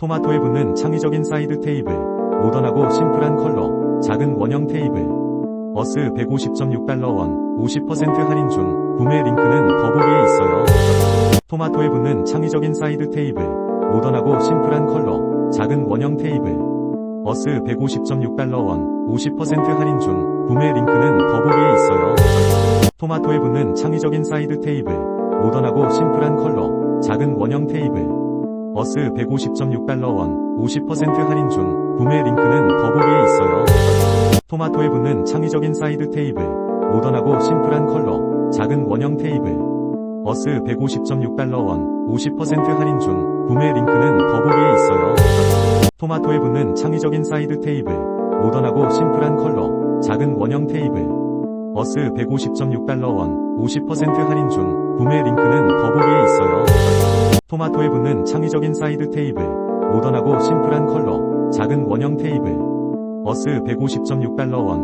토마토에 붙는 창의적인 사이드 테이블, 모던하고 심플한 컬러, 작은 원형 테이블. 어스 150.6달러 원, 50% 할인 중, 구매 링크는 더보기에 있어요. 토마토에 붙는 창의적인 사이드 테이블, 모던하고 심플한 컬러, 작은 원형 테이블. 어스 150.6달러 원, 50% 할인 중, 구매 링크는 더보기에 있어요. 토마토에 붙는 창의적인 사이드 테이블, 모던하고 심플한 컬러, 작은 원형 테이블. 어스 150.6달러 원, 50% 할인 중, 구매 링크는 더보기에 있어요. 토마토에 붙는 창의적인 사이드 테이블, 모던하고 심플한 컬러, 작은 원형 테이블. 어스 150.6달러 원, 50% 할인 중, 구매 링크는 더보기에 있어요. 토마토에 붙는 창의적인 사이드 테이블, 모던하고 심플한 컬러, 작은 원형 테이블. 어스 150.6달러 원, 50% 할인 중, 구매 링크는 더보기에 있어요. 토마토에 붙는 창의적인 사이드 테이블, 모던하고 심플한 컬러, 작은 원형 테이블. 어스 150.6달러 원,